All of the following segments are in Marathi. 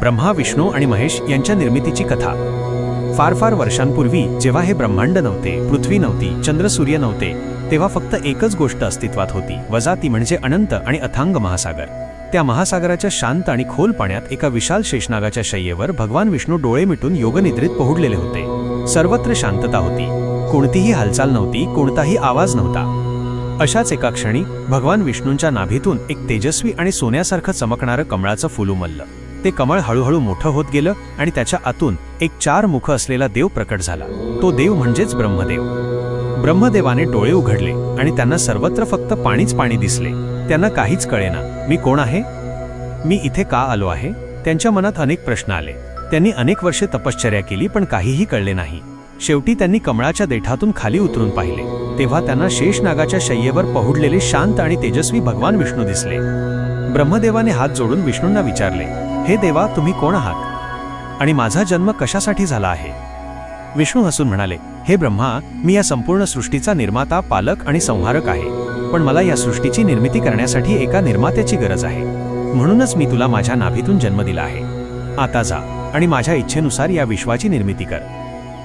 ब्रह्मा विष्णू आणि महेश यांच्या निर्मितीची कथा. फार फार वर्षांपूर्वी जेव्हा हे ब्रह्मांड नव्हते पृथ्वी नव्हती चंद्र सूर्य नव्हते तेव्हा फक्त एकच गोष्ट अस्तित्वात होती वजा ती म्हणजे अनंत आणि अथांग महासागर. त्या महासागराच्या शांत आणि खोल पाण्यात एका विशाल शेषनागाच्या शय्येवर भगवान विष्णू डोळे मिटून योगनिद्रेत पोहुडलेले होते. सर्वत्र शांतता होती. कोणतीही हालचाल नव्हती कोणताही आवाज नव्हता. अशाच एका क्षणी भगवान विष्णूंच्या नाभीतून एक तेजस्वी आणि सोन्यासारखं चमकणारं कमळाचं फुल उमललं ते कमळ हळूहळू मोठं होत गेलं आणि त्याच्या आतून एक चार मुख असलेला देव प्रकट झाला. तो देव म्हणजेच ब्रह्मदेव. ब्रह्मदेवाने डोळे उघडले आणि त्यांना सर्वत्र फक्त पाणीच पाणी दिसले. त्यांना काहीच कळेना. मी कोण आहे? मी इथे का आलो आहे? त्यांच्या मनात अनेक प्रश्न आले. त्यांनी अनेक वर्षे तपश्चर्या केली पण काहीही कळले नाही. शेवटी त्यांनी कमळाच्या देठातून खाली उतरून पाहिले. तेव्हा त्यांना शेषनागाच्या शय्येवर पहुडलेले शांत आणि तेजस्वी भगवान विष्णू दिसले. ब्रह्मदेवाने हात जोडून विष्णूंना विचारले हे देवा तुम्ही कोण आहात? आणि माझा जन्म कशासाठी झाला आहे? विष्णू हसून म्हणाले हे ब्रह्मा मी या संपूर्ण सृष्टीचा निर्माता पालक आणि संहारक आहे. पण मला या सृष्टीची निर्मिती करण्यासाठी एका निर्मात्याची गरज आहे. म्हणूनच मी तुला माझ्या नाभीतून जन्म दिला आहे. आता जा आणि माझ्या इच्छेनुसार या विश्वाची निर्मिती कर.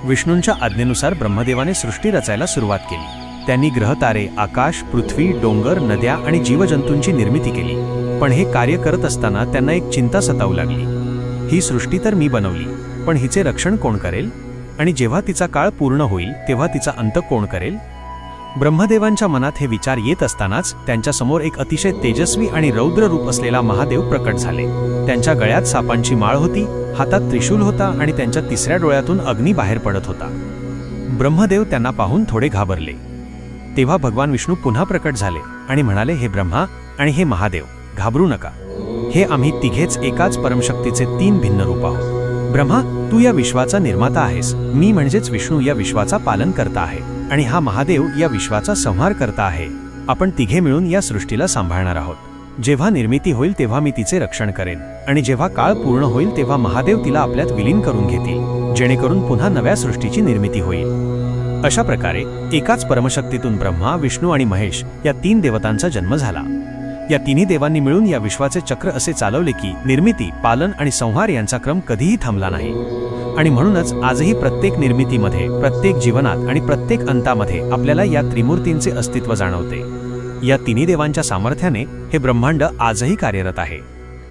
विष्णूंच्या आज्ञेनुसार ब्रह्मदेवाने सृष्टी रचायला सुरुवात केली. त्यांनी ग्रहतारे आकाश पृथ्वी डोंगर नद्या आणि जीवजंतूंची निर्मिती केली. पण हे कार्य करत असताना त्यांना एक चिंता सतावू लागली. ही सृष्टी तर मी बनवली पण हिचे रक्षण कोण करेल? आणि जेव्हा तिचा काळ पूर्ण होईल तेव्हा तिचा अंत कोण करेल? ब्रह्मदेवांच्या मनात हे विचार येत असतानाच त्यांच्यासमोर एक अतिशय तेजस्वी आणि रौद्र रूप असलेला महादेव प्रकट झाले. त्यांच्या गळ्यात सापांची माळ होती हातात त्रिशूल होता आणि त्यांच्या तिसऱ्या डोळ्यातून अग्नी बाहेर पडत होता. ब्रह्मदेव त्यांना पाहून थोडे घाबरले. तेव्हा भगवान विष्णू पुन्हा प्रकट झाले आणि म्हणाले हे ब्रह्मा आणि हे महादेव. घाबरू नका. हे आम्ही तिघेच एकाच परमशक्तीचे तीन भिन्न रूप आहोत. ब्रह्मा तू या विश्वाचा निर्माता आहेस. मी म्हणजेच विष्णू या विश्वाचा पालन करता आहे. आणि हा महादेव या विश्वाचा संहार करता आहे. आपण तिघे मिळून या सृष्टीला सांभाळणार आहोत. जेव्हा निर्मिती होईल तेव्हा मी तिचे रक्षण करेन. आणि जेव्हा काळ पूर्ण होईल तेव्हा महादेव तिला आपल्यात विलीन करून घेतील. जेणेकरून पुन्हा नव्या सृष्टीची निर्मिती होईल. अशा प्रकारे एकाच परमशक्तीतून ब्रह्मा विष्णू आणि महेश या तीन देवतांचा जन्म झाला. या तिन्ही देवांनी मिळून या विश्वाचे चक्र असे चालवले की निर्मिती पालन आणि संहार यांचा क्रम कधीही थांबला नाही. आणि म्हणूनच आजही प्रत्येक निर्मितीमध्ये प्रत्येक जीवनात आणि प्रत्येक अंतामध्ये आपल्याला या त्रिमूर्तींचे अस्तित्व जाणवते. या तिन्ही देवांच्या सामर्थ्याने हे ब्रह्मांड आजही कार्यरत आहे.